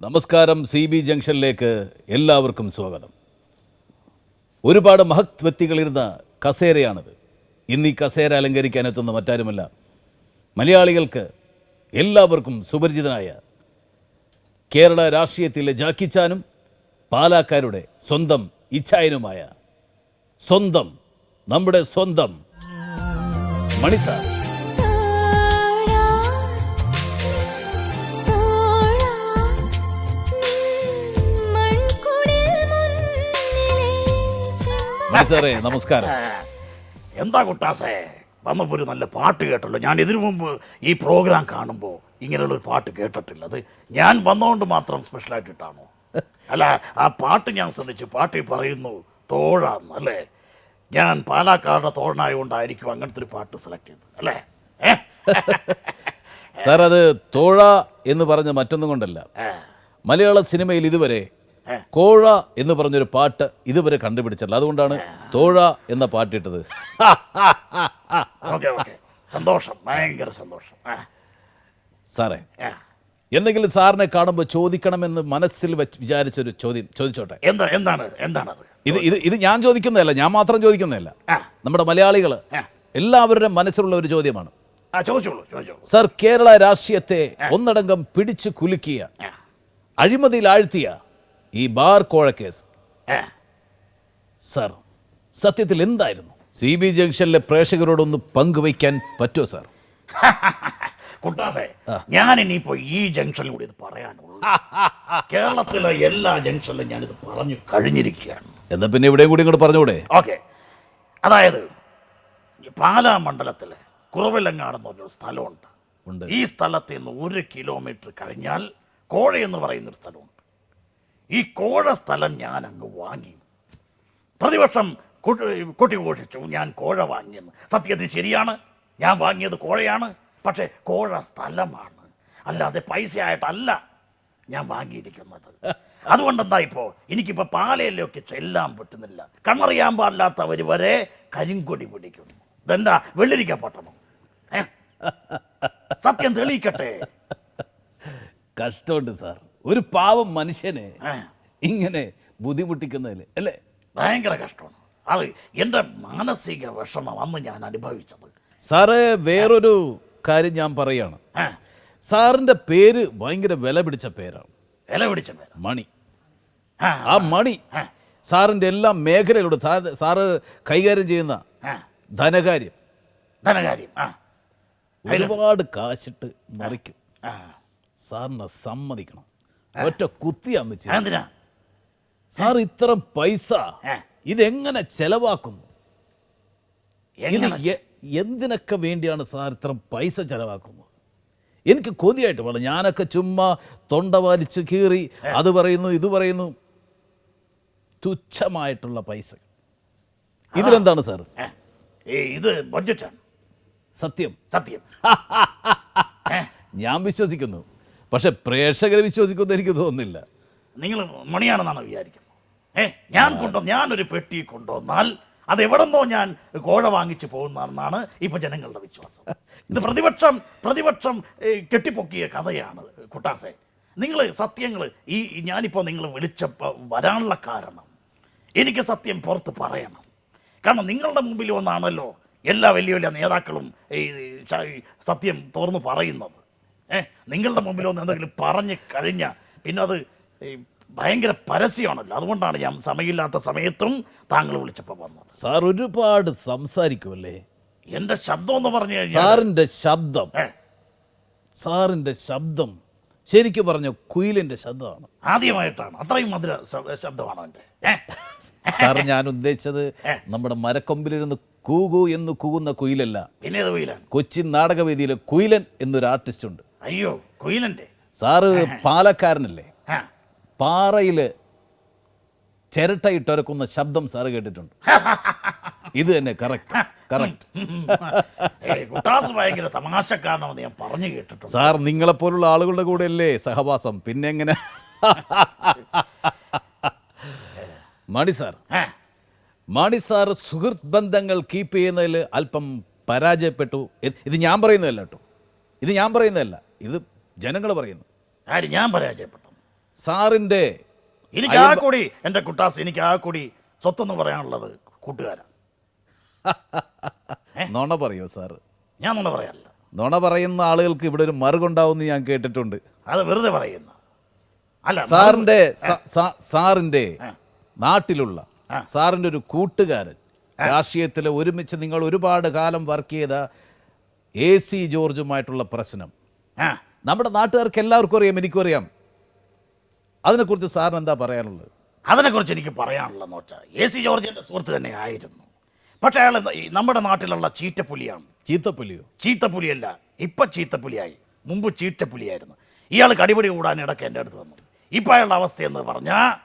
നമസ്കാരം C B ജംഗ്ഷനിലേക്ക് എല്ലാവർക്കും സ്വാഗതം. ഒരുപാട് മഹത് വ്യക്തികളിരുന്ന കസേരയാണിത്. ഇന്ന് ഈ കസേര അലങ്കരിക്കാൻ എത്തുന്ന മറ്റാരുമല്ല മലയാളികൾക്ക് എല്ലാവർക്കും സുപരിചിതനായ കേരള രാഷ്ട്രീയത്തിലെ ജാക്കിച്ചാനും പാലാക്കാരുടെ സ്വന്തം ഇച്ഛായനുമായ സ്വന്തം നമ്മുടെ സ്വന്തം മണിസാർ സാർ. നമസ്കാരം. എന്താ കുട്ടാസേ? വന്നപ്പോൾ ഒരു നല്ല പാട്ട് കേട്ടല്ലോ. ഞാൻ ഇതിനു മുമ്പ് ഈ പ്രോഗ്രാം കാണുമ്പോൾ ഇങ്ങനെയുള്ള ഒരു പാട്ട് കേട്ടിട്ടില്ല. അത് ഞാൻ വന്നതുകൊണ്ട് മാത്രം സ്പെഷ്യലായിട്ട് ഇട്ടാണോ അല്ല ആ പാട്ട് ഞാൻ ശ്രദ്ധിച്ചു. പാട്ടിൽ പറയുന്നു തോഴാന്ന് അല്ലേ? ഞാൻ പാലാക്കാരുടെ തോഴനായതുകൊണ്ടായിരിക്കും അങ്ങനത്തെ ഒരു പാട്ട് സെലക്ട് ചെയ്തത്. അല്ലേ? സാർ അത് തോഴ എന്ന് പറഞ്ഞ മറ്റൊന്നും കൊണ്ടല്ല. മലയാള സിനിമയിൽ ഇതുവരെ കോഴ എന്ന് പറഞ്ഞൊരു പാട്ട് ഇതുവരെ കണ്ടുപിടിച്ചല്ല അതുകൊണ്ടാണ് തോഴ എന്ന പാട്ടിട്ടത് സന്തോഷം ഭയങ്കര സന്തോഷം. സാറേ എന്തെങ്കിലും സാറിനെ കാണുമ്പോൾ ചോദിക്കണമെന്ന് മനസ്സിൽ വെച്ച് വിചാരിച്ചൊരു ചോദ്യം ചോദിച്ചോട്ടെ? എന്താ എന്താണ് എന്താണത് ഇത് ഇത് ഇത് ഞാൻ ചോദിക്കുന്നതല്ല ഞാൻ മാത്രം ചോദിക്കുന്നതല്ല. നമ്മുടെ മലയാളികൾ. എല്ലാവരുടെ മനസ്സിലുള്ള ഒരു ചോദ്യമാണ്. സർ കേരള രാഷ്ട്രീയത്തെ ഒന്നടങ്കം പിടിച്ചു കുലുക്കിയ അഴിമതിയിൽ ആഴ്ത്തിയ ഈ ബാർ കോഴ കേസ്. സർ സത്യത്തിൽ എന്തായിരുന്നു? സി ബി ജംഗ്ഷനിലെ പ്രേക്ഷകരോടൊന്ന് പങ്കുവയ്ക്കാൻ പറ്റുമോ സാർ? കുട്ടാസേ ഞാൻ ഇനിയിപ്പോ ഈ ജംഗ്ഷനിലൂടെ ഇത് പറയാനുള്ളൂ. കേരളത്തിലെ എല്ലാ ജംഗ്ഷനിലും ഞാനിത് പറഞ്ഞു കഴിഞ്ഞിരിക്കുകയാണ്. എന്നാ പിന്നെ ഇവിടെയും കൂടി ഇങ്ങോട്ട് പറഞ്ഞുകൂടെ? ഓക്കെ. അതായത് ഈ പാലാ മണ്ഡലത്തിലെ കുറവിലങ്ങാടെന്ന് പറഞ്ഞൊരു സ്ഥലമുണ്ട്. ഉണ്ട്. ഈ സ്ഥലത്ത് നിന്ന് ഒരു കിലോമീറ്റർ കഴിഞ്ഞാൽ കോഴ എന്ന് പറയുന്നൊരു സ്ഥലമുണ്ട്. ഈ കോഴ സ്ഥലം ഞാൻ അങ്ങ് വാങ്ങി. പ്രതിവർഷം കൊട്ടിഘോഷിച്ചു ഞാൻ കോഴ വാങ്ങിയെന്ന്. സത്യത്തിൽ ശരിയാണ്. ഞാൻ വാങ്ങിയത് കോഴയാണ്. പക്ഷേ കോഴ സ്ഥലമാണ്. അല്ലാതെ പൈസയായിട്ടല്ല ഞാൻ വാങ്ങിയിരിക്കുന്നത്. അതുകൊണ്ടെന്താ ഇപ്പോൾ എനിക്കിപ്പോൾ പാലയിലൊക്കെ ചെല്ലാൻ പറ്റുന്നില്ല. കണ്ണറിയാൻ പാടില്ലാത്തവർ വരെ കരിങ്കൊടി പിടിക്കുന്നു ഇതെന്താ? വെള്ളിരിക്ക പട്ടണം? സത്യം തെളിയിക്കട്ടെ. കഷ്ടമുണ്ട് സാർ. ഒരു പാവം മനുഷ്യനെ ഇങ്ങനെ ബുദ്ധിമുട്ടിക്കുന്നതിൽ അല്ലേ? ഭയങ്കര കഷ്ടമാണ്. അത് എന്റെ മാനസിക വിഷമം അന്ന് ഞാൻ അനുഭവിച്ചത്. സാറ് വേറൊരു കാര്യം ഞാൻ പറയാണ്. സാറിന്റെ പേര് ഭയങ്കര വില പിടിച്ച പേരാണ്. വില പിടിച്ച പേര്. മണി. ആ, മണി സാറിന്റെ സാറിന്റെ എല്ലാ മേഖലയിലൂടെ സാറ് കൈകാര്യം ചെയ്യുന്ന ധനകാര്യം. ധനകാര്യം ഒരുപാട് കാശിട്ട് മറിക്കും. സാറിനെ സമ്മതിക്കണം. ഒറ്റ കുത്തി അമ്മച്ച് എന്തിനാ സാർ ഇത്ര പൈസ ഇതെങ്ങനെ ചെലവാക്കുന്നു? എന്തിനൊക്കെ വേണ്ടിയാണ് സാർ ഇത്ര പൈസ ചെലവാക്കുന്നത്? എനിക്ക് കൊതിയായിട്ട് പറഞ്ഞു ഞാനൊക്കെ ചുമ്മാ തൊണ്ട വലിച്ചു കീറി അത് പറയുന്നു ഇത് പറയുന്നു. തുച്ഛമായിട്ടുള്ള പൈസ. ഇതിലെന്താണ് സാർ? ഇത് ബഡ്ജറ്റാണ്. സത്യം. സത്യം. ഞാൻ വിശ്വസിക്കുന്നു. പക്ഷെ പ്രേക്ഷകരെ വിശ്വസിക്കുന്നു എനിക്ക് തോന്നുന്നില്ല. നിങ്ങൾ മണിയാണെന്നാണ് വിചാരിക്കുന്നത്. ഏ ഞാൻ കൊണ്ടു ഞാനൊരു പെട്ടി കൊണ്ടുവന്നാൽ അത് എവിടെന്നോ ഞാൻ കോഴ വാങ്ങിച്ച് പോകുന്നതെന്നാണ് ഇപ്പൊ ജനങ്ങളുടെ വിശ്വാസം. ഇത് പ്രതിപക്ഷം പ്രതിപക്ഷം കെട്ടിപ്പൊക്കിയ കഥയാണ് കുട്ടാസെ. നിങ്ങൾ സത്യങ്ങൾ ഈ ഞാനിപ്പോൾ നിങ്ങൾ വിളിച്ച വരാനുള്ള കാരണം. എനിക്ക് സത്യം പുറത്ത് പറയണം. കാരണം നിങ്ങളുടെ മുമ്പിൽ ഒന്നാണല്ലോ എല്ലാ വലിയ വലിയ നേതാക്കളും ഈ സത്യം തുറന്ന് പറയുന്നത്. ഏ നിങ്ങളുടെ മുമ്പിൽ ഒന്ന് എന്തെങ്കിലും പറഞ്ഞ് കഴിഞ്ഞാൽ പിന്നെ അത് ഭയങ്കര പരസ്യമാണല്ലോ. അതുകൊണ്ടാണ് ഞാൻ സമയമില്ലാത്ത സമയത്തും താങ്കൾ വിളിച്ചപ്പോൾ വന്നത്. സാർ ഒരുപാട് സംസാരിക്കുമല്ലേ എന്റെ ശബ്ദം എന്ന് പറഞ്ഞു കഴിഞ്ഞാൽ സാറിന്റെ ശബ്ദം. ഏ, സാറിന്റെ ശബ്ദം. ശരിക്കും പറഞ്ഞു കുയിലിന്റെ ശബ്ദമാണ്. ആദ്യമായിട്ടാണ്. അത്രയും മധുര ശബ്ദമാണ് എന്റെ സാർ ഞാൻ ഉദ്ദേശിച്ചത് നമ്മുടെ മരക്കൊമ്പിലിരുന്ന് കൂകു എന്ന് കൂകുന്ന കുയിലല്ല. കൊച്ചിൻ നാടകവേദിയിലെ കുയിലൻ എന്നൊരു ആർട്ടിസ്റ്റ് ഉണ്ട് അയ്യോ കുയിലന്റെ സാറ് പാലക്കാരനല്ലേ? ആ. പാറയിൽ ചിരട്ടയിട്ടൊരക്കുന്ന ശബ്ദം സാറ് കേട്ടിട്ടുണ്ട്. ഇത് തന്നെ കറക്റ്റ് കറക്റ്റ് കുട്ടാസ് ഭയങ്കര തമാശക്കാരനാണെന്ന് ഞാൻ പറഞ്ഞു കേട്ടിട്ടുണ്ട്. സാർ നിങ്ങളെപ്പോലുള്ള ആളുകളുടെ കൂടെയല്ലേ സഹവാസം? പിന്നെ എങ്ങനെ? മണി സാർ മാണി സാർ സുഹൃത്ത് ബന്ധങ്ങൾ കീപ്പ് ചെയ്യുന്നതിൽ അല്പം പരാജയപ്പെട്ടു. ഇത് ഞാൻ പറയുന്നതല്ല കേട്ടോ. ഇത് ഞാൻ പറയുന്നതല്ല. ഇത് ജനങ്ങൾ പറയുന്നു. ആര്? ഞാൻ പരാജയപ്പെട്ടു. സാറിന്റെ എനിക്ക് ആ കൂടി എന്റെ കുട്ടാസ് എനിക്ക് ആ കൂടി സ്വത്തെന്ന് പറയാനുള്ളത് കൂട്ടുകാരാ. നുണ പറയോ സാർ. ഞാൻ നോണ പറയല്ല. നുണ പറയുന്ന ആളുകൾക്ക് ഇവിടെ ഒരു മറുകുണ്ടാവുമെന്ന് ഞാൻ കേട്ടിട്ടുണ്ട്. അത് വെറുതെ പറയുന്നു. അല്ല സാറിന്റെ സ- സ- സാറിന്റെ നാട്ടിലുള്ള സാറിന്റെ സാറിന്റെ ഒരു കൂട്ടുകാരൻ രാഷ്ട്രീയത്തിൽ ഒരുമിച്ച് നിങ്ങൾ ഒരുപാട് കാലം വർക്ക് ചെയ്ത എ സി ജോർജുമായിട്ടുള്ള പ്രശ്നം. ആ. നമ്മുടെ നാട്ടുകാർക്ക് എല്ലാവർക്കും അറിയാം എനിക്കും അറിയാം. അതിനെക്കുറിച്ച് സാറിന് എന്താ പറയാനുള്ളത്? അതിനെക്കുറിച്ച് എനിക്ക് പറയാനുള്ളതെന്ന് വെച്ചാൽ എ സി ജോർജിന്റെ സുഹൃത്ത് തന്നെ ആയിരുന്നു. പക്ഷേ അയാൾ നമ്മുടെ നാട്ടിലുള്ള ചീറ്റപ്പുലിയാണ്. ചീത്തപ്പുലിയോ? ചീത്തപ്പുലിയല്ല ഇപ്പൊ ചീത്തപ്പുലിയായി. മുമ്പ് ചീറ്റപ്പുലിയായിരുന്നു. ഇയാൾ കടിപിടി കൂടാൻ ഇടയ്ക്ക് എന്റെ അടുത്ത് വന്നു. ഇപ്പം അയാളുടെ അവസ്ഥ എന്ന് പറഞ്ഞാൽ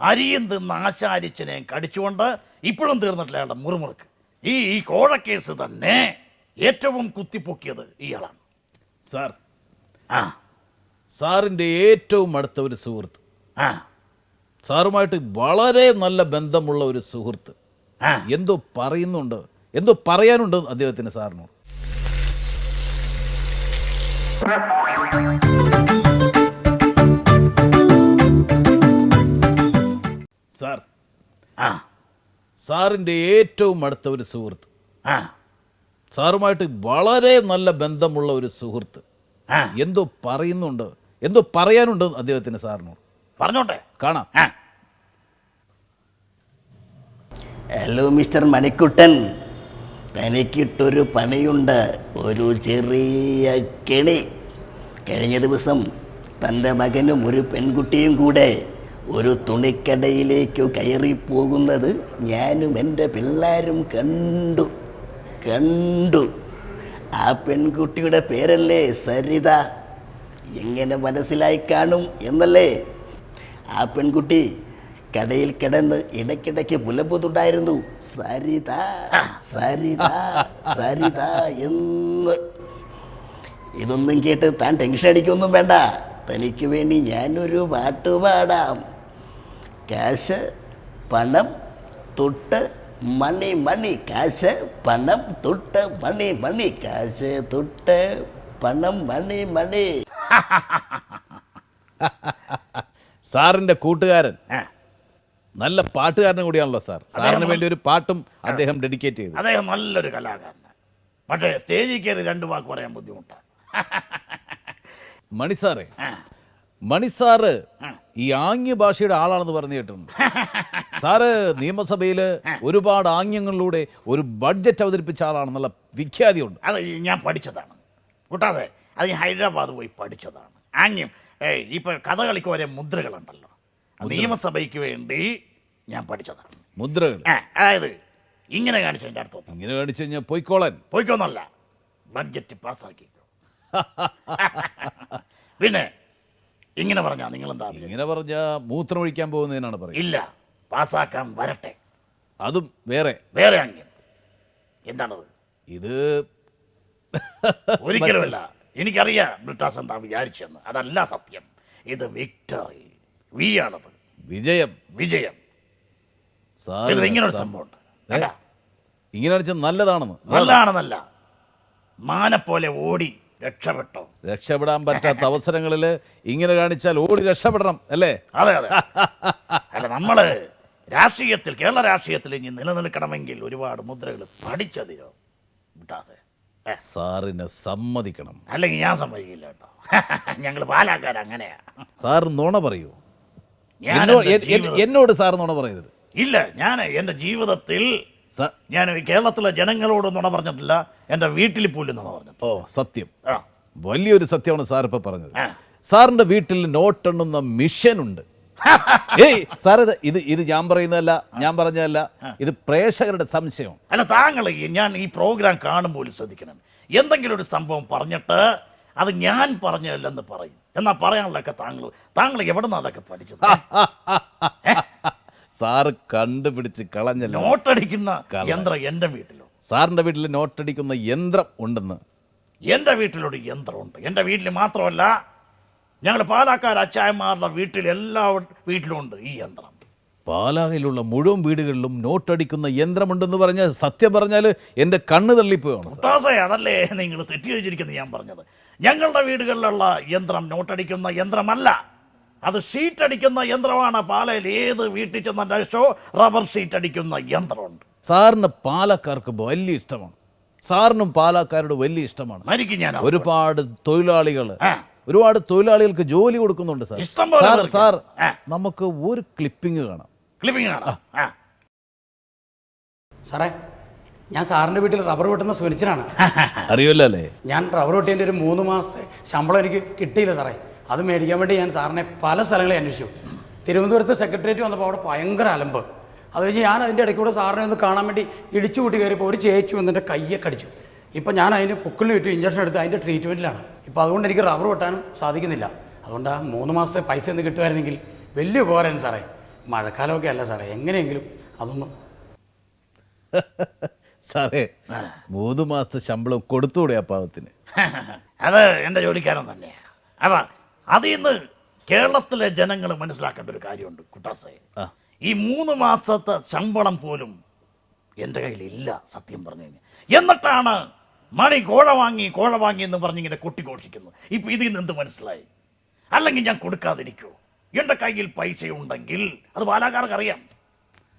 അരിയും തിന്ന് ആശാരിച്ചനെയും കടിച്ചുകൊണ്ട് ഇപ്പോഴും തീർന്നിട്ടില്ല അയാളുടെ മുറുമുറുക്ക്. ഈ ഈ കോഴക്കേസ് തന്നെ ഏറ്റവും കുത്തിപ്പൊക്കിയത് ഇയാളാണ്. സാർ. ആ. സാറിന്റെ ഏറ്റവും അടുത്ത ഒരു സുഹൃത്ത്. ആ. സാറുമായിട്ട് വളരെ നല്ല ബന്ധമുള്ള ഒരു സുഹൃത്ത്. എന്തോ പറയുന്നുണ്ട്. എന്തോ പറയാനുണ്ട് അദ്ദേഹത്തിന് സാറിനോട്. സാർ ആ. സാറിന്റെ ഏറ്റവും അടുത്ത ഒരു സുഹൃത്ത്. ആ. സാറുമായിട്ട് വളരെ നല്ല ബന്ധമുള്ള ഒരു സുഹൃത്ത്. ആ. എന്തോ പറയുന്നുണ്ട്. എന്തോ പറയാനുണ്ട് അദ്ദേഹത്തിന് സാറിനോട്. പറഞ്ഞോട്ടെ. കാണാം ആ ഹലോ മിസ്റ്റർ മണിക്കുട്ടൻ. തനിക്കിട്ടൊരു പണിയുണ്ട്. ഒരു ചെറിയ കെണി. കഴിഞ്ഞ ദിവസം തന്റെ മകനും ഒരു പെൺകുട്ടിയും കൂടെ ഒരു തുണിക്കടയിലേക്ക് കയറിപ്പോകുന്നത് ഞാനും എന്റെ പിള്ളേരും കണ്ടു. കണ്ടു. ആ പെൺകുട്ടിയുടെ പേരല്ലേ സരിത? എങ്ങനെ മനസ്സിലായി കാണും എന്നല്ലേ? ആ പെൺകുട്ടി കടയിൽ കിടന്ന് ഇടയ്ക്കിടയ്ക്ക് പുലപ്പുതുണ്ടായിരുന്നു സരിത സരിത സരിത എന്ന്. ഇതൊന്നും കേട്ട് താൻ ടെൻഷൻ അടിക്കൊന്നും വേണ്ട. തനിക്ക് വേണ്ടി ഞാനൊരു പാട്ട് പാടാം. കാശ് പണം തൊട്ട് മണി മണി കാശ് പണം തൊട്ട് മണി മണി കാശ് തൊട്ട് പണം മണി മണി. സാറിന്റെ കൂട്ടുകാരൻ. നല്ല പാട്ടുകാരനും കൂടിയാണല്ലോ സാർ. സാറിന് വേണ്ടി ഒരു പാട്ടും അദ്ദേഹം ഡെഡിക്കേറ്റ് ചെയ്തു. അദ്ദേഹം നല്ലൊരു കലാകാരനാണ്. പക്ഷേ സ്റ്റേജിൽ കയറി രണ്ട് വാക്ക് പറയാൻ ബുദ്ധിമുട്ടാണ്. മണിസാറേ മണിസാറ്. ഈ ആംഗ്യ ഭാഷയുടെ ആളാണെന്ന് പറഞ്ഞു കേട്ടിട്ടുണ്ട്. സാറ് നിയമസഭയിൽ ഒരുപാട് ആംഗ്യങ്ങളിലൂടെ ഒരു ബഡ്ജറ്റ് അവതരിപ്പിച്ച ആളാണെന്നുള്ള വിഖ്യാതിയുണ്ട്. അത് ഞാൻ പഠിച്ചതാണ്. കൂട്ടാതെ അത് ഞാൻ ഹൈദരാബാദ് പോയി പഠിച്ചതാണ്. ആംഗ്യം ഏയ് ഇപ്പൊ കഥകളിക്ക് ഓരോ മുദ്രകളുണ്ടല്ലോ. നിയമസഭയ്ക്ക് വേണ്ടി ഞാൻ പഠിച്ചതാണ് മുദ്രകൾ ആ, അതായത് ഇങ്ങനെ കാണിച്ചതിന്റെ അർത്ഥം. ഇങ്ങനെ കാണിച്ചു കഴിഞ്ഞാൽ പൊയ്ക്കോളൻ. പോയിക്കൊന്നല്ല ബഡ്ജറ്റ് പാസ്സാക്കിക്കോ പിന്നെ ഇങ്ങനെ പറഞ്ഞാ നിങ്ങൾ എന്താ ഇങ്ങനെ പറഞ്ഞ മൂത്രം ഒഴിക്കാൻ പോകുന്നതിനാണ് പറയുന്നത് ഇല്ല പാസ്സാക്കാൻ വരട്ടെ. അതും വേറെ. വേറെ ആംഗ്യം എന്താണത്? ഇത് ഒരിക്കലുമല്ല. എനിക്കറിയാം ബ്രിട്ടാസ് എന്താ വിചാരിച്ചെന്ന് അതല്ല സത്യം. ഇത് വിക്ടറി. വി ആണത്. വിജയം. വിജയം. ഇങ്ങനൊരു സംഭവമുണ്ട്? ഇങ്ങനെ നല്ലതാണെന്ന്. നല്ലതാണെന്നല്ല. മാനെ പോലെ ഓടി രക്ഷപ്പെട്ടോ? രക്ഷപ്പെടാൻ പറ്റാത്ത അവസരങ്ങളിൽ ഇങ്ങനെ കാണിച്ചാൽ ഓടി രക്ഷപ്പെടണം അല്ലേ? അതെ അതെ. അല്ല നമ്മൾ രാഷ്ട്രീയത്തിൽ കേരള രാഷ്ട്രീയത്തിൽ ഇനി നിലനിൽക്കണമെങ്കിൽ ഒരുപാട് മുദ്രകൾ പഠിച്ചതിരോ? സാറിനെ സമ്മതിക്കണം. അല്ലെങ്കിൽ ഞാൻ സമ്മതിക്കില്ല കേട്ടോ. ഞങ്ങൾ പാലാക്കാർ അങ്ങനെയാ സാർ നുണ പറയൂ. എന്നോട് സാർ നുണ പറയരുത്. ഇല്ല ഞാൻ എന്റെ ജീവിതത്തിൽ ഞാൻ കേരളത്തിലെ ജനങ്ങളോട് നുണ പറഞ്ഞിട്ടില്ല എന്റെ വീട്ടിൽ പോലും നുണ പറഞ്ഞു ഓ സത്യം. വലിയൊരു സത്യമാണ് സാർ ഇപ്പൊ പറഞ്ഞത്. സാറിന്റെ വീട്ടിൽ നോട്ടെണ്ണുന്ന മിഷൻ ഉണ്ട്. ഏയ് സാർ ഇത് ഇത് ഇത് ഞാൻ പറയുന്നതല്ല ഞാൻ പറഞ്ഞതല്ല ഇത് പ്രേക്ഷകരുടെ സംശയം അല്ല താങ്കൾ ഞാൻ ഈ പ്രോഗ്രാം കാണുമ്പോൾ ശ്രദ്ധിക്കണം. എന്തെങ്കിലും ഒരു സംഭവം പറഞ്ഞിട്ട് അത് ഞാൻ പറഞ്ഞതല്ലെന്ന് പറയും. എന്നാ പറയാനുള്ളതൊക്കെ താങ്കൾ താങ്കൾ എവിടെ നിന്ന് അതൊക്കെ പഠിച്ചത്? സാറ് കണ്ടുപിടിച്ച് കളഞ്ഞ നോട്ടടിക്കുന്ന. യന്ത്രം എന്റെ വീട്ടിലോ? സാറിന്റെ വീട്ടിൽ നോട്ടടിക്കുന്ന യന്ത്രം ഉണ്ടെന്ന്. എന്റെ വീട്ടിലൊരു യന്ത്രമുണ്ട്. എന്റെ വീട്ടിൽ മാത്രമല്ല ഞങ്ങൾ പാലക്കാർ അച്ചായന്മാരുടെ വീട്ടിൽ എല്ലാ വീട്ടിലും ഉണ്ട് ഈ യന്ത്രം. പാലായിലുള്ള മുഴുവൻ വീടുകളിലും നോട്ടടിക്കുന്ന യന്ത്രമുണ്ടെന്ന് പറഞ്ഞാൽ സത്യം പറഞ്ഞാൽ എന്റെ കണ്ണ് മുത്താസേ അതല്ലേ നിങ്ങൾ തെറ്റിദ്ധരിച്ചിരിക്കുന്നത് ഞാൻ പറഞ്ഞത്. ഞങ്ങളുടെ വീടുകളിലുള്ള യന്ത്രം നോട്ടടിക്കുന്ന യന്ത്രമല്ല. അത് ഷീറ്റ് അടിക്കുന്ന യന്ത്രമാണ്. പാലയിൽ ഏത് വീട്ടിൽ ചെന്ന അന്വേഷിച്ചോ റബ്ബർ ഷീറ്റ് അടിക്കുന്ന യന്ത്രമുണ്ട്. സാറിന് പാലക്കാർക്ക് വലിയ ഇഷ്ടമാണ്. സാറിനും പാലക്കാരുടെ വലിയ ഇഷ്ടമാണ്. ഞാൻ ഒരുപാട് തൊഴിലാളികൾ ഒരുപാട് തൊഴിലാളികൾക്ക് ജോലി കൊടുക്കുന്നുണ്ട് സാർ. സാർ. നമുക്ക് ഒരു ക്ലിപ്പിംഗ് കാണാം. ക്ലിപ്പിംഗ് കാണാം ആ. സാറേ ഞാൻ സാറിന്റെ വീട്ടിൽ റബ്ബർ വെട്ടുന്ന സുനിച്ചനാണ്. അറിയുമല്ലോ അല്ലേ? ഞാൻ റബ്ബർ വെട്ടിയതിന്റെ ഒരു മൂന്ന് മാസത്തെ ശമ്പളം എനിക്ക് കിട്ടിയില്ല സാറേ. അത് മേടിക്കാൻ വേണ്ടി ഞാൻ സാറിനെ പല സ്ഥലങ്ങളിൽ അന്വേഷിച്ചു. തിരുവനന്തപുരത്ത് സെക്രട്ടേറിയറ്റ് വന്നപ്പോൾ അവിടെ ഭയങ്കര അലമ്പ്. അത് കഴിഞ്ഞ് ഞാൻ അതിന്റെ ഇടയ്ക്ക് കൂടെ സാറിനെ ഒന്ന് കാണാൻ വേണ്ടി ഇടിച്ചു കൂട്ടി കയറിയപ്പോൾ ഒരു ചേച്ചു വന്നിട്ട് കയ്യൊക്കെ അടിച്ചു. ഇപ്പം ഞാൻ അതിന് പുക്കിളിൽ വിറ്റു ഇഞ്ചക്ഷൻ എടുത്ത് അതിന്റെ ട്രീറ്റ്മെന്റിലാണ് ഇപ്പോൾ അതുകൊണ്ട് എനിക്ക് റബ്ബർ വെട്ടാനും സാധിക്കുന്നില്ല. അതുകൊണ്ട് ആ മൂന്ന് മാസത്തെ പൈസ ഒന്ന് കിട്ടുമായിരുന്നെങ്കിൽ വലിയ ഉപകാരമായിരുന്നു സാറേ. മഴക്കാലമൊക്കെ അല്ല സാറേ എങ്ങനെയെങ്കിലും അതൊന്നും. സാറേ മൂന്ന് മാസത്തെ ശമ്പളം കൊടുത്തുകൂടെ ആ പാവത്തിന്? അത് എന്റെ ജോലിക്കാരൻ തന്നെയാണ് അപ്പൊ അതിൽ നിന്ന് കേരളത്തിലെ ജനങ്ങൾ മനസ്സിലാക്കേണ്ട ഒരു കാര്യമുണ്ട് കുട്ടാസേ. ഈ മൂന്ന് മാസത്തെ ശമ്പളം പോലും എന്റെ കയ്യിലില്ല സത്യം പറഞ്ഞു കഴിഞ്ഞാൽ എന്നിട്ടാണ് മണി കോഴ വാങ്ങി കോഴ വാങ്ങി എന്ന് പറഞ്ഞിങ്ങനെ കൊട്ടിഘോഷിക്കുന്നു. ഇപ്പം ഇതിൽ നിന്ന് എന്ത് മനസ്സിലായി? അല്ലെങ്കിൽ ഞാൻ കൊടുക്കാതിരിക്കുമോ എന്റെ കയ്യിൽ പൈസ ഉണ്ടെങ്കിൽ അത് ബാലാകാർക്ക് അറിയാം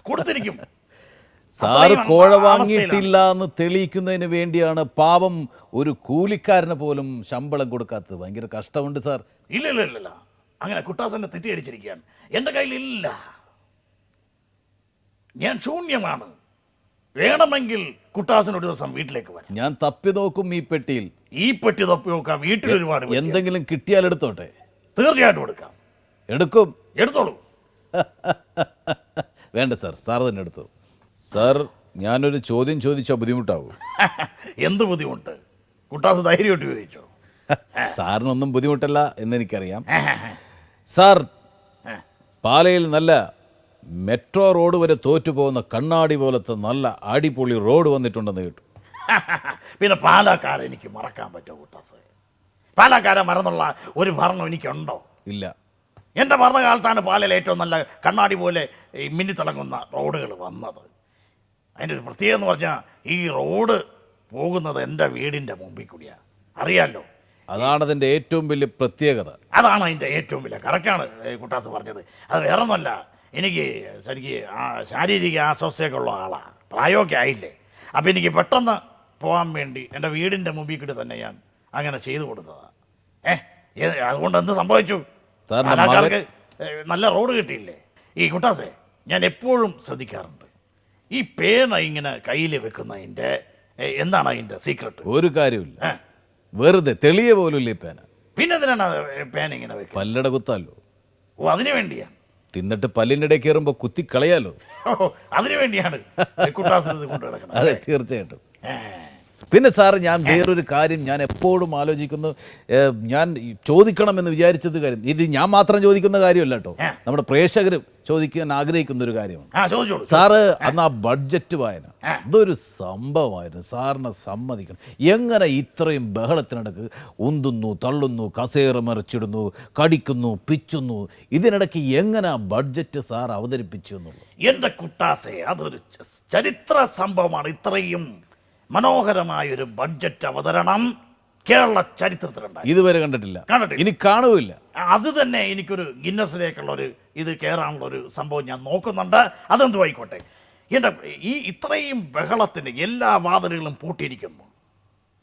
കൊടുത്തിരിക്കും സാർ കോഴ. വാങ്ങിയിട്ടില്ല എന്ന് തെളിയിക്കുന്നതിന് വേണ്ടിയാണ് പാവം ഒരു കൂലിക്കാരന് പോലും ശമ്പളം കൊടുക്കാത്തത്. ഭയങ്കര കഷ്ടമുണ്ട് സാർ. ഇല്ല ഇല്ല ഇല്ല അങ്ങനെ കുട്ടാസനെ തെറ്റിദ്ധരിച്ചിരിക്കുകയാണ് എന്റെ കയ്യിലില്ല ഞാൻ ശൂന്യമാണ്. വേണമെങ്കിൽ കുട്ടാസൻ ഒരു ദിവസം വീട്ടിലേക്ക് വരാം. ഞാൻ തപ്പി നോക്കും ഈ പെട്ടിയിൽ. ഈ പെട്ടി തപ്പി നോക്കാം വീട്ടിൽ ഒരുപാട്. എന്തെങ്കിലും കിട്ടിയാൽ എടുത്തോട്ടെ? തീർച്ചയായിട്ടും എടുക്കാം. എടുക്കും. എടുത്തോളൂ. വേണ്ട സാർ. സാർ തന്നെ എടുത്തു. സാർ ഞാനൊരു ചോദ്യം ചോദിച്ചാൽ ബുദ്ധിമുട്ടാവും. എന്ത് ബുദ്ധിമുട്ട്? കുട്ടാസ് ധൈര്യമായിട്ട് ചോദിച്ചോ സാറിനൊന്നും ബുദ്ധിമുട്ടല്ല എന്നെനിക്കറിയാം. സാർ പാലയിൽ നല്ല മെട്രോ റോഡ് വരെ തോറ്റു പോകുന്ന കണ്ണാടി പോലത്തെ നല്ല അടിപൊളി റോഡ് വന്നിട്ടുണ്ടെന്ന് കേട്ടു. പിന്നെ പാലക്കാരെ എനിക്ക് മറക്കാൻ പറ്റുമോ കുട്ടാസ്? പാലക്കാരെ മറന്നുള്ള ഒരു ഭരണം എനിക്കുണ്ടോ? ഇല്ല. എന്റെ ഭരണകാലത്താണ് പാലയിൽ ഏറ്റവും നല്ല കണ്ണാടി പോലെ ഈ മിന്നിത്തിളങ്ങുന്ന റോഡുകൾ വന്നത്. അതിന്റെ ഒരു പ്രത്യേകത എന്ന് പറഞ്ഞാൽ ഈ റോഡ് പോകുന്നത് എന്റെ വീടിന്റെ മുമ്പിൽ കൂടിയാണ് അറിയാമല്ലോ അതാണ് അതിന്റെ ഏറ്റവും വലിയ പ്രത്യേകത. അതാണ് അതിന്റെ ഏറ്റവും വലിയ കറക്റ്റാണ് കുട്ടാസ് പറഞ്ഞത്. അത് വേറെ ഒന്നുമല്ല എനിക്ക് ശരിക്ക് ആ ശാരീരിക അസ്വസ്ഥയൊക്കെ ഉള്ള ആളാണ് പ്രായമൊക്കെ ആയില്ലേ? അപ്പം എനിക്ക് പെട്ടെന്ന് പോകാൻ വേണ്ടി എന്റെ വീടിന്റെ മുമ്പിൽ കൂടി തന്നെ ഞാൻ അങ്ങനെ ചെയ്തു കൊടുത്തതാണ് ഏ, അതുകൊണ്ട് എന്ത് സംഭവിച്ചു? പാലക്കാർക്ക് നല്ല റോഡ് കിട്ടിയില്ലേ? ഈ കുട്ടാസേ ഞാൻ എപ്പോഴും ശ്രദ്ധിക്കാറുണ്ട്. ഈ പേന ഇങ്ങനെ കയ്യിൽ വെക്കുന്നതിന്റെ ഏ, എന്താണ് അതിന്റെ സീക്രട്ട് ഒരു കാര്യമില്ല ഏ? വെറുതെ തെളിയ പോലും ഈ പേന. പിന്നെ എന്തിനാണ് അത് പേന ഇങ്ങനെ വെക്കുന്നത്? പല്ലട കുത്താലോ? ഓ അതിനു വേണ്ടിയാണ്. തിന്നിട്ട് പല്ലിനിടെ കയറുമ്പോൾ കുത്തി കളയാലോ? ഓ അതിനു വേണ്ടിയാണ് കുട്ടാസ് ഇത് കൊണ്ടു കിടക്കുന്നത് അതെ തീർച്ചയായിട്ടും. ഏ. പിന്നെ സാർ ഞാൻ വേറൊരു കാര്യം ഞാൻ എപ്പോഴും ആലോചിക്കുന്നു. ഞാൻ ചോദിക്കണം എന്ന് വിചാരിച്ചത് കാര്യം. ഇത് ഞാൻ മാത്രം ചോദിക്കുന്ന കാര്യമല്ല കേട്ടോ നമ്മുടെ പ്രേക്ഷകർ ചോദിക്കാൻ ആഗ്രഹിക്കുന്ന ഒരു കാര്യമാണ്. സാറ് അന്ന് ആ ബഡ്ജറ്റ് വായന. ഇതൊരു സംഭവമായിരുന്നു. സാറിനെ സമ്മതിക്കണം. എങ്ങനെ ഇത്രയും ബഹളത്തിനിടക്ക് ഉന്തുന്നു തള്ളുന്നു കസേറ മറിച്ചിടുന്നു കടിക്കുന്നു പിച്ചുന്നു ഇതിനിടയ്ക്ക് എങ്ങനെ ആ ബഡ്ജറ്റ് സാർ അവതരിപ്പിച്ചു എന്നുള്ളത്? എന്റെ കുട്ടാസെ അതൊരു ചരിത്ര സംഭവമാണ്. ഇത്രയും മനോഹരമായ ഒരു ബഡ്ജറ്റ് അവതരണം കേരള ചരിത്രത്തിലുണ്ടായി. ഇതുവരെ കണ്ടിട്ടില്ല. കണ്ടിട്ടില്ല. ഇനി കാണുകയില്ല. അത് തന്നെ എനിക്കൊരു ഗിന്നസിലേക്കുള്ള ഒരു ഇത് കയറാനുള്ള ഒരു സംഭവം ഞാൻ നോക്കുന്നുണ്ട്. അതെന്തു ആയിക്കോട്ടെ എന്റെ ഈ ഇത്രയും ബഹളത്തിന് എല്ലാ വാതിലുകളും പൂട്ടിയിരിക്കുന്നു.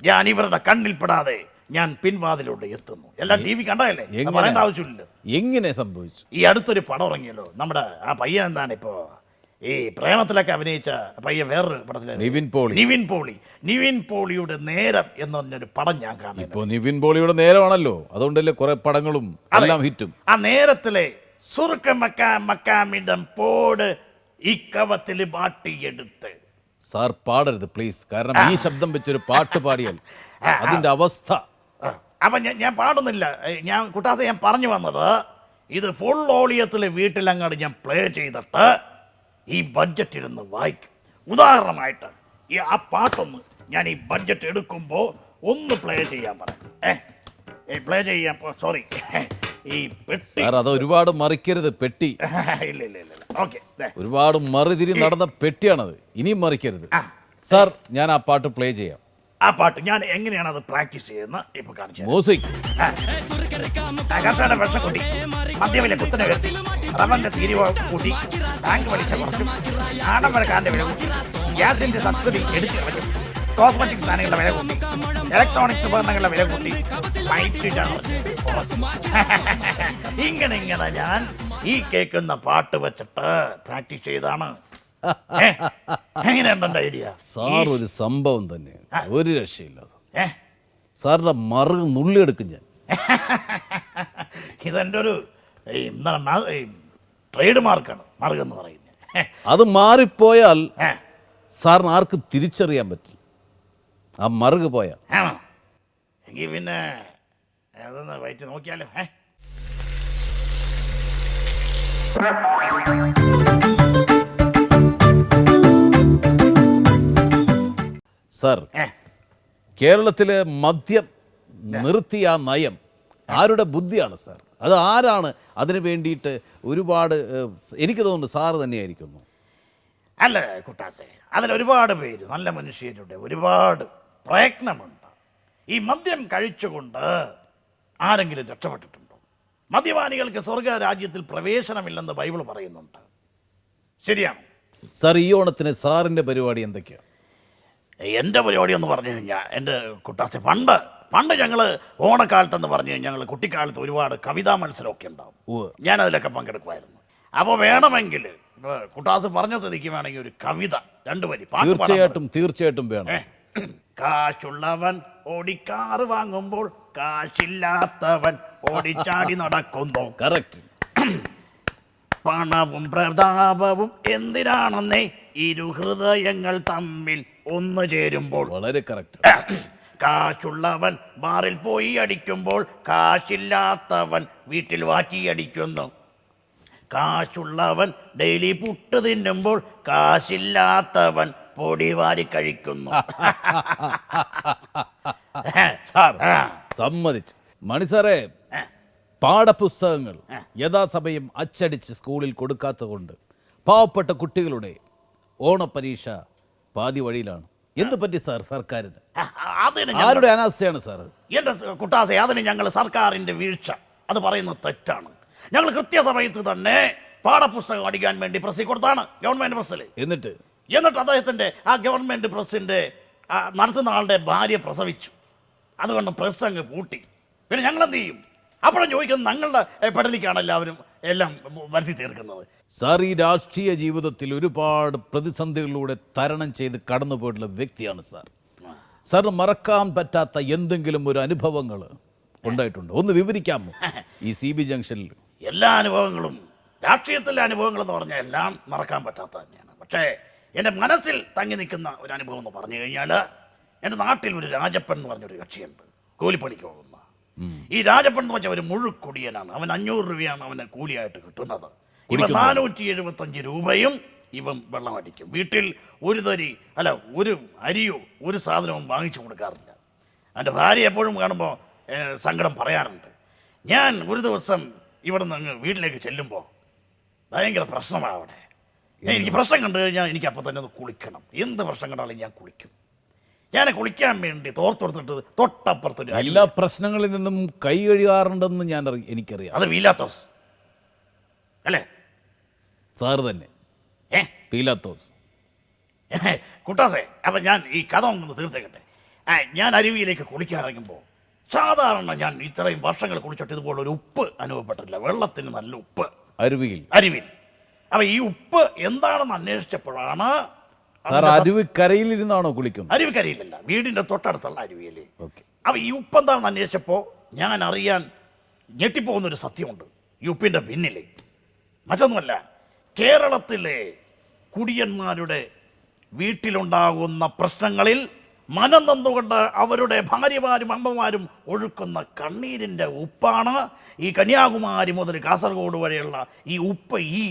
ഞാൻ ഇവരുടെ കണ്ണിൽപ്പെടാതെ ഞാൻ പിൻവാതിലൂടെ എത്തുന്നു. എല്ലാം ടി വി കണ്ടതല്ലേ? പറയേണ്ട ആവശ്യമില്ലല്ലോ. എങ്ങനെ സംഭവിച്ചു? ഈ അടുത്തൊരു പടം ഇറങ്ങിയല്ലോ. നമ്മുടെ ആ പയ്യൻ എന്താണ് ഇപ്പോൾ ഈ പ്രേമത്തിലൊക്കെ അഭിനയിച്ച പയ്യൻ വേറൊരു പടത്തിൽ നിവിൻ പോളി. നിവിൻ പോളി. നിവിൻ പോളിയുടെ നേരം എന്ന് പറഞ്ഞൊരു പടം ഞാൻ കാണുന്നു ഇപ്പോൾ നിവിൻ പോളിയുടെ നേരമാണല്ലോ. അതുകൊണ്ടല്ലേ കുറെ പടങ്ങളും എല്ലാം ഹിറ്റും. ആ നേരത്തിലെ സുറുക്ക മക്കാ മക്കാമിടം പോട് ഈ കവത്തിൽ ബാട്ടിയെടുത്ത് സാർ പാടരുത് പ്ലീസ്. കാരണം ഈ ശബ്ദം വെച്ചൊരു പാട്ട് പാടിയാൽ അതിന്റെ അവസ്ഥ. അപ്പൊ ഞാൻ ഞാൻ പാടുന്നില്ല. ഞാൻ കുട്ടാസ ഞാൻ പറഞ്ഞു വന്നത് ഇത് ഫുൾ ഓളിയത്തിൽ വീട്ടിലങ്ങാട് ഞാൻ പ്ലേ ചെയ്തിട്ട് ഈ ബഡ്ജറ്റ് ഇരുന്ന് വായിക്കും. ഉദാഹരണമായിട്ട് ഈ ആ പാട്ടൊന്ന് ഞാൻ ഈ ബഡ്ജറ്റ് എടുക്കുമ്പോൾ ഒന്ന് പ്ലേ ചെയ്യാൻ പറയാം. ഏ പ്ലേ ചെയ്യാൻ സോറി ഈ പെട്ടി സാർ അത് ഒരുപാട് മറിക്കരുത് പെട്ടി. ഇല്ല ഇല്ല ഇല്ല ഓക്കെ ഒരുപാട് മറുതിരി നടന്ന പെട്ടിയാണത്. ഇനിയും മറിക്കരുത്. സാർ ഞാൻ ആ പാട്ട് പ്ലേ ചെയ്യാം. ആ പാട്ട് ഞാൻ എങ്ങനെയാണ് അത് പ്രാക്ടീസ് ചെയ്യുന്നത് ഇപ്പൊ കാണിച്ചു മ്യൂസിക് കർഷകരുടെ വിഷം കൂട്ടി. മദ്യവില കുത്തനെ ഉയർത്തി റബ്ബറിന്റെ തീരി കൂട്ടി. ബാങ്ക് പലിശ കുറച്ചു. ആഡംബരക്കാരന്റെ വില കൂട്ടി. ഗ്യാസിന്റെ സബ്സിഡി എടുത്തു കളഞ്ഞു. കോസ്മെറ്റിക് സാധനങ്ങളുടെ വില കൂട്ടി. ഇലക്ട്രോണിക്സ് ഉപകരണങ്ങളുടെ വില കൂട്ടി. ഇങ്ങനെ ഇങ്ങനെ ഞാൻ ഈ കേൾക്കുന്ന പാട്ട് വെച്ചിട്ട് പ്രാക്ടീസ് ചെയ്താണ്? എങ്ങനെയുണ്ട് എന്റെ ഐഡിയ? സാർ ഒരു സംഭവം തന്നെ. ഒരു രക്ഷയില്ല സാർ. സാറിന്റെ മറു നുള്ളിയെടുക്കും ഞാൻ. ഇതെന്റെ ഒരു എന്താണ് ട്രേഡ് മാർക്കാണ് മറുകെന്ന് പറയുന്നത്. അത് മാറിപ്പോയാൽ സാറിന് ആർക്കും തിരിച്ചറിയാൻ പറ്റില്ല. ആ മറുക് പോയാൽ. എങ്കിൽ പിന്നെ അതൊന്ന് വയറ്റി നോക്കിയാലോ ഏ? സാർ കേരളത്തിലെ മദ്യം നിർത്തിയ നയം ആരുടെ ബുദ്ധിയാണ് സർ? അത് ആരാണ്? അതിന് വേണ്ടിയിട്ട് ഒരുപാട് എനിക്ക് തോന്നുന്നു സാറ് തന്നെയായിരിക്കുന്നു. അല്ല കുട്ടാസെ അതിൽ ഒരുപാട് പേര് നല്ല മനുഷ്യരുടെ ഒരുപാട് പ്രയത്നമുണ്ട്. ഈ മദ്യം കഴിച്ചുകൊണ്ട് ആരെങ്കിലും രക്ഷപ്പെട്ടിട്ടുണ്ടോ? മദ്യപാനികൾക്ക് സ്വർഗ രാജ്യത്തിൽ പ്രവേശനമില്ലെന്ന് ബൈബിൾ പറയുന്നുണ്ട്. ശരിയാണ്? സാർ ഈ ഓണത്തിന് സാറിന്റെ പരിപാടി എന്തൊക്കെയാണ് എന്റെ പരിപാടി എന്ന് പറഞ്ഞു കഴിഞ്ഞാൽ എന്റെ കുട്ടാസ് പണ്ട് പണ്ട് ഞങ്ങൾ ഓണക്കാലത്തെന്ന് പറഞ്ഞു കഴിഞ്ഞാൽ ഞങ്ങൾ കുട്ടിക്കാലത്ത് ഒരുപാട് കവിതാ മത്സരമൊക്കെ ഉണ്ടാവും. അതിലൊക്കെ പങ്കെടുക്കുമായിരുന്നു. അപ്പോൾ വേണമെങ്കിൽ കുട്ടാസ് പറഞ്ഞ സ്ഥിതിക്ക് വേണമെങ്കിൽ ഒരു കവിത രണ്ടു വരി തീർച്ചയായിട്ടും തീർച്ചയായിട്ടും വേണം. കാശുള്ളവൻ ഓടിക്കാറ് വാങ്ങുമ്പോൾ കാശില്ലാത്തവൻ ഓടിച്ചാടി നടക്കുന്നു. കറക്റ്റ്. പണവും പ്രതാപവും എന്തിനാണെന്നേ ഇരു ഹൃദയങ്ങൾ തമ്മിൽ ഒന്നു ചേരുമ്പോൾ. വളരെ കറക്റ്റ് കാശുള്ളവൻ ബാറിൽ പോയി അടിക്കുമ്പോൾ കാശില്ലാത്തവൻ വീട്ടിൽ വാറ്റി അടിക്കുന്നു. കാശുള്ളവൻ ഡെയിലി പുട്ട് തിന്നുമ്പോൾ കാശില്ലാത്തവൻ പൊടി വാരി കഴിക്കുന്നു. സമ്മതിച്ചു. മണി സാറേ. പാഠപുസ്തകങ്ങൾ യഥാസമയം അച്ചടിച്ച് സ്കൂളിൽ കൊടുക്കാത്തതുകൊണ്ട് പാവപ്പെട്ട കുട്ടികളുടെ ഓണപരീക്ഷ പാതി വഴിയിലാണ്. എന്ത് പറ്റി സാർ സർക്കാരിന്? അതിന് ഞങ്ങൾ- ആരുടെ അനാസ്ഥയാണ് സാർ? എന്റെ കുട്ടാസെ അതിന് ഞങ്ങൾ സർക്കാരിന്റെ വീഴ്ച. അത് പറയുന്നത് തെറ്റാണ്. ഞങ്ങൾ കൃത്യസമയത്ത് തന്നെ പാഠപുസ്തകം അടിക്കാൻ വേണ്ടി പ്രസ്സിൽ കൊടുത്താണ് ഗവൺമെന്റ് പ്രസ്സിൽ എന്നിട്ട്? എന്നിട്ട് അദ്ദേഹത്തിന്റെ ആ ഗവൺമെന്റ് പ്രസ്സിന്റെ നടത്തുന്ന ആളുടെ ഭാര്യ പ്രസവിച്ചു. അതുകൊണ്ട് പ്രസ് അങ്ങ് പൂട്ടി. പിന്നെ ഞങ്ങൾ എന്ത് ചെയ്യും? അപ്പോഴും ചോദിക്കുന്നത് ഞങ്ങളുടെ പെടലിക്കാണ് എല്ലാവരും എല്ലാം വരുത്തി തീർക്കുന്നത്. സാർ ഈ രാഷ്ട്രീയ ജീവിതത്തിൽ ഒരുപാട് പ്രതിസന്ധികളിലൂടെ തരണം ചെയ്ത് കടന്നു പോയിട്ടുള്ള വ്യക്തിയാണ് സാർ. സർ മറക്കാൻ പറ്റാത്ത എന്തെങ്കിലും ഒരു അനുഭവങ്ങൾ ഉണ്ടായിട്ടുണ്ട്? ഒന്ന് വിവരിക്കാമോ? ഈ സി ബി ജംഗ്ഷനിൽ. എല്ലാ അനുഭവങ്ങളും രാഷ്ട്രീയത്തിലെ അനുഭവങ്ങൾ എന്ന് പറഞ്ഞാൽ എല്ലാം മറക്കാൻ പറ്റാത്ത തന്നെയാണ്. പക്ഷേ എന്റെ മനസ്സിൽ തങ്ങി നിൽക്കുന്ന ഒരു അനുഭവം എന്ന് പറഞ്ഞു കഴിഞ്ഞാൽ എന്റെ നാട്ടിൽ ഒരു രാജപ്പൻ എന്ന് പറഞ്ഞൊരു കക്ഷിയുണ്ട് കൂലിപ്പണിക്ക് പോകുന്ന. ഈ രാജപ്പൻ എന്ന് വെച്ചാൽ ഒരു മുഴുക്കുടിയനാണ് അവൻ അഞ്ഞൂറ് രൂപയാണ് അവന് കൂലിയായിട്ട് കിട്ടുന്നത്. ഇവ നാനൂറ്റി എഴുപത്തഞ്ച് രൂപയും ഇവൻ വെള്ളം അടിക്കും. വീട്ടിൽ ഒരു തരി അല്ല ഒരു അരിയോ ഒരു സാധനവും വാങ്ങിച്ചു കൊടുക്കാറില്ല. എന്റെ ഭാര്യ എപ്പോഴും കാണുമ്പോൾ സങ്കടം പറയാറുണ്ട്. ഞാൻ ഒരു ദിവസം ഇവിടെ നിന്ന് വീട്ടിലേക്ക് ചെല്ലുമ്പോൾ ഭയങ്കര പ്രശ്നമാണ് അവിടെ. എനിക്ക് പ്രശ്നം കണ്ടു കഴിഞ്ഞാൽ എനിക്ക് അപ്പം തന്നെ ഒന്ന് കുളിക്കണം. എന്ത് പ്രശ്നം കണ്ടാലും ഞാൻ കുളിക്കും. ഞാൻ കുളിക്കാൻ വേണ്ടി തോർത്തെടുത്തിട്ട് തൊട്ടപ്പുറത്തൊരു അരുവി. എല്ലാ പ്രശ്നങ്ങളിൽ നിന്നും കൈ കഴുകാറുണ്ടെന്ന് ഞാൻ എനിക്കറിയാം. അത് പീലാത്തോസ്. അല്ലേ? സാറ് തന്നെ. ഏ? പീലാത്തോസ്. കുട്ടാസേ അപ്പം ഞാൻ ഈ കഥ ഒന്ന് തീർത്തേക്കട്ടെ. ഞാൻ അരുവിയിലേക്ക് കുളിക്കാൻ ഇറങ്ങുമ്പോൾ സാധാരണ ഞാൻ ഇത്രയും വർഷങ്ങൾ കുളിച്ചിട്ട് ഇതുപോലെ ഒരു ഉപ്പ് അനുഭവപ്പെട്ടിട്ടില്ല. വെള്ളത്തിന് നല്ല ഉപ്പ്. അരുവിയിൽ. അരുവിൽ അപ്പം ഈ ഉപ്പ് എന്താണെന്ന് അന്വേഷിച്ചപ്പോഴാണ് സാർ അരുവിക്കരയിലിരുന്നാണോ കുളിക്കുന്നത്? അരുവിക്കരയിലല്ല വീടിന്റെ തൊട്ടടുത്തുള്ള അരുവിയിൽ അപ്പൊ ഈ ഉപ്പ് എന്താണെന്ന് അന്വേഷിച്ചപ്പോൾ ഞാൻ അറിയാൻ ഞെട്ടിപ്പോകുന്നൊരു സത്യമുണ്ട്. ഈ ഉപ്പിന്റെ പിന്നിൽ മറ്റൊന്നുമല്ല കേരളത്തിലെ കുടിയന്മാരുടെ വീട്ടിലുണ്ടാകുന്ന പ്രശ്നങ്ങളിൽ മനം നന്നുകൊണ്ട് അവരുടെ ഭാര്യമാരും അമ്മമാരും ഒഴുക്കുന്ന കണ്ണീരിന്റെ ഉപ്പാണ് ഈ കന്യാകുമാരി മുതൽ കാസർഗോഡ് വരെയുള്ള ഈ ഉപ്പ് ഈ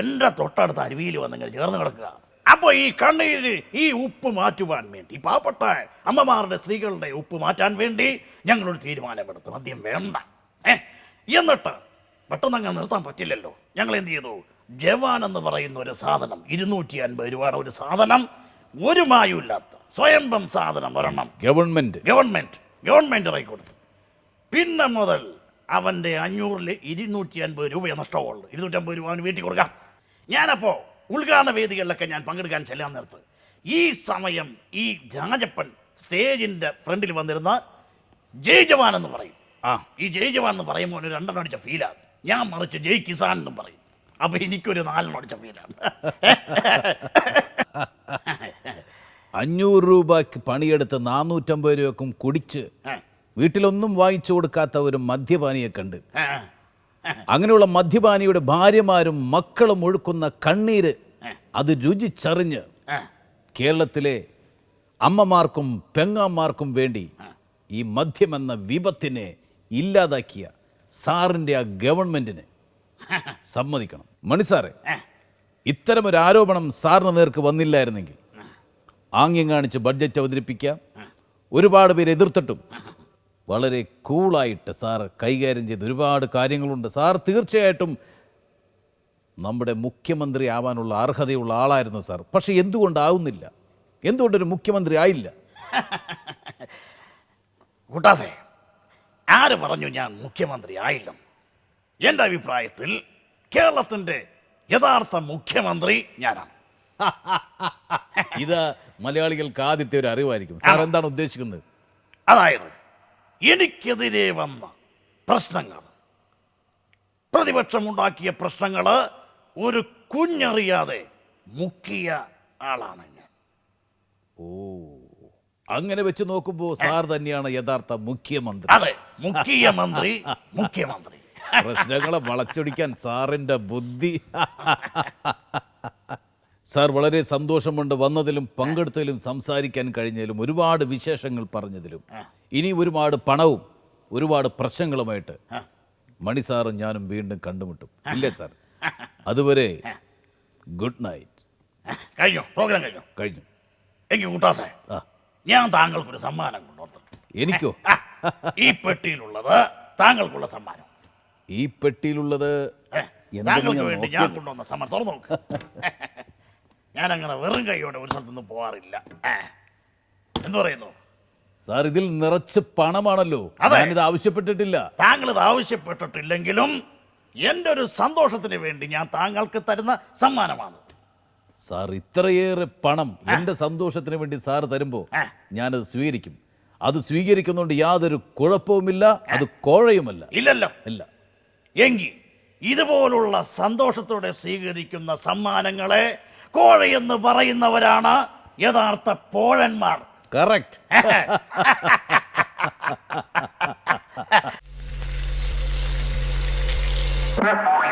എന്റെ തൊട്ടടുത്ത അരുവിയിൽ വന്നിങ്ങനെ ചേർന്ന് കിടക്കുക. അപ്പോൾ ഈ കണ്ണീര് ഈ ഉപ്പ് മാറ്റുവാൻ വേണ്ടി ഈ പാവപ്പെട്ട അമ്മമാരുടെ സ്ത്രീകളുടെ ഉപ്പ് മാറ്റാൻ വേണ്ടി ഞങ്ങളൊരു തീരുമാനമെടുത്തു. മദ്യം വേണ്ട. ഏ? എന്നിട്ട് പെട്ടെന്ന് അങ്ങ് നിർത്താൻ പറ്റില്ലല്ലോ. ഞങ്ങൾ എന്ത് ചെയ്തു? ജവാൻ എന്ന് പറയുന്ന ഒരു സാധനം ഇരുന്നൂറ്റി അൻപത് രൂപയുടെ ഒരു സാധനം ഒരു മായുമില്ലാത്ത സ്വയംഭം സാധനം ഒരെണ്ണം ഗവൺമെന്റ്. ഗവൺമെന്റ് ഗവൺമെന്റ് ഇറക്കി കൊടുത്തു. പിന്നെ മുതൽ അവന്റെ അഞ്ഞൂറിൽ ഇരുന്നൂറ്റി അൻപത് രൂപ നഷ്ടമുള്ളൂ. ഇരുന്നൂറ്റി അൻപത് രൂപ അവന് വീട്ടിൽ കൊടുക്കാം. ഞാനപ്പോൾ ഉദ്ഘാടന വേദികളിലൊക്കെ ഞാൻ പങ്കെടുക്കാൻ ചെല്ലാൻ നേരത്ത് ഈ സമയം ഈ രാജപ്പൻ സ്റ്റേജിന്റെ ഫ്രണ്ടിൽ വന്നിരുന്ന ജയ് ജവാൻ എന്ന് പറയും. ആ. ഈ ജയ് ജവാൻ എന്ന് പറയുമ്പോൾ ഒരു രണ്ടെണ്ണം അടിച്ച ഫീലാണ് ഞാൻ മറിച്ച് ജയ് കിസാൻ എന്നും പറയും. അപ്പോൾ എനിക്കൊരു നാലെണ്ണം അടിച്ച ഫീലാണ് അഞ്ഞൂറ് രൂപയ്ക്ക് പണിയെടുത്ത് നാനൂറ്റമ്പത് രൂപക്കും കുടിച്ച് വീട്ടിലൊന്നും വായിച്ചു കൊടുക്കാത്ത ഒരു മദ്യപാനിയെ കണ്ട് അങ്ങനെയുള്ള മദ്യപാനിയുടെ ഭാര്യമാരും മക്കളും ഒഴുക്കുന്ന കണ്ണീര് അത് രുചിച്ചറിഞ്ഞ് കേരളത്തിലെ അമ്മമാർക്കും പെങ്ങാമാർക്കും വേണ്ടി ഈ മദ്യമെന്ന വിപത്തിനെ ഇല്ലാതാക്കിയ സാറിന്റെ ആ ഗവൺമെന്റിന് സമ്മതിക്കണം. മണി സാറേ ഒരു ആരോപണം സാറിന് നേർക്ക് വന്നില്ലായിരുന്നെങ്കിൽ ആംഗ്യം കാണിച്ച് ബഡ്ജറ്റ് അവതരിപ്പിക്കാം. ഒരുപാട് പേര് എതിർത്തിട്ടും വളരെ കൂളായിട്ട് സാർ കൈകാര്യം ചെയ്ത് ഒരുപാട് കാര്യങ്ങളുണ്ട്. സാർ തീർച്ചയായിട്ടും നമ്മുടെ മുഖ്യമന്ത്രി ആവാനുള്ള അർഹതയുള്ള ആളായിരുന്നു സാർ. പക്ഷെ എന്തുകൊണ്ടാവുന്നില്ല? എന്തുകൊണ്ടൊരു മുഖ്യമന്ത്രി ആയില്ല? കൂട്ടാസേ ആര് പറഞ്ഞു ഞാൻ മുഖ്യമന്ത്രി ആയില്ല? എന്റെ അഭിപ്രായത്തിൽ കേരളത്തിന്റെ യഥാർത്ഥ മുഖ്യമന്ത്രി ഞാനാണ്. ഇത് മലയാളികൾക്ക് ആദ്യത്തെ ഒരു അറിവായിരിക്കും. സാർ എന്താണ് ഉദ്ദേശിക്കുന്നത്? അതായത് എനിക്കെതിരെ വന്ന പ്രശ്നങ്ങൾ. പ്രതിപക്ഷമുണ്ടാക്കിയ പ്രശ്നങ്ങൾ ഒരു കുഞ്ഞറിയാതെ മുക്കിയ ആളാണ് ഞാൻ. ഓ അങ്ങനെ വെച്ച് നോക്കുമ്പോൾ സാർ തന്നെയാണ് യഥാർത്ഥ മുഖ്യമന്ത്രി. അതെ മുഖ്യമന്ത്രി മുഖ്യമന്ത്രി പ്രശ്നങ്ങളെ വളച്ചൊടിക്കാൻ സാറിന്റെ ബുദ്ധി. സാർ വളരെ സന്തോഷമുണ്ട് വന്നതിലും പങ്കെടുത്തതിലും സംസാരിക്കാൻ കഴിഞ്ഞതിലും ഒരുപാട് വിശേഷങ്ങൾ പറഞ്ഞതിലും. ഇനി ഒരുപാട് പണവും ഒരുപാട് പ്രശ്നങ്ങളുമായിട്ട് മണി സാറും ഞാനും വീണ്ടും കണ്ടുമുട്ടും. ഇല്ലേ സാർ? അതുവരെ ഗുഡ് നൈറ്റ്. കഴിഞ്ഞു. പ്രോഗ്രാം കഴിഞ്ഞു. കഴിഞ്ഞു. എനിക്ക് കൂട്ടാസേ സാർ ഞാൻ താങ്കൾക്കൊരു സമ്മാനം കൊണ്ടുവന്നിട്ടുണ്ട് എനിക്കോ? ഈ പെട്ടിയിലുള്ളത് താങ്കൾക്കുള്ള സമ്മാനം. ഈ പെട്ടിയിലുള്ളത് താങ്കൾക്ക് ഞാൻ വേണ്ടി ഞാൻ കൊണ്ടുവന്ന സമ്മാനം. തുറന്നു നോക്ക്. ഞാൻ അങ്ങനെ വെറും കൈയോടെ ഒരു സ്ഥലത്തൊന്നും പോവാറില്ല എന്ന് എന്ത് പറയുന്നു? സാർ ഇതിൽ നിറച്ച് പണമാണല്ലോ. ഞാനിത് ആവശ്യപ്പെട്ടിട്ടില്ല. താങ്കൾ ഇത് ആവശ്യപ്പെട്ടിട്ടില്ലെങ്കിലും എന്റെ ഒരു സന്തോഷത്തിന് വേണ്ടി ഞാൻ താങ്കൾക്ക് തരുന്ന സമ്മാനമാണ്. സാർ ഇത്രയേറെ പണം എന്റെ സന്തോഷത്തിന് വേണ്ടി സാർ തരുമ്പോൾ ഞാൻ ഞാനത് സ്വീകരിക്കും. അത് സ്വീകരിക്കുന്നതുകൊണ്ട് യാതൊരു കുഴപ്പവുമില്ല അത് കോഴയുമല്ല. ഇല്ലല്ലോ. ഇല്ല. എങ്കിൽ ഇതുപോലുള്ള സന്തോഷത്തോടെ സ്വീകരിക്കുന്ന സമ്മാനങ്ങളെ കോഴയെന്ന് പറയുന്നവരാണ് യഥാർത്ഥ പോഴന്മാർ. Correct Yeah.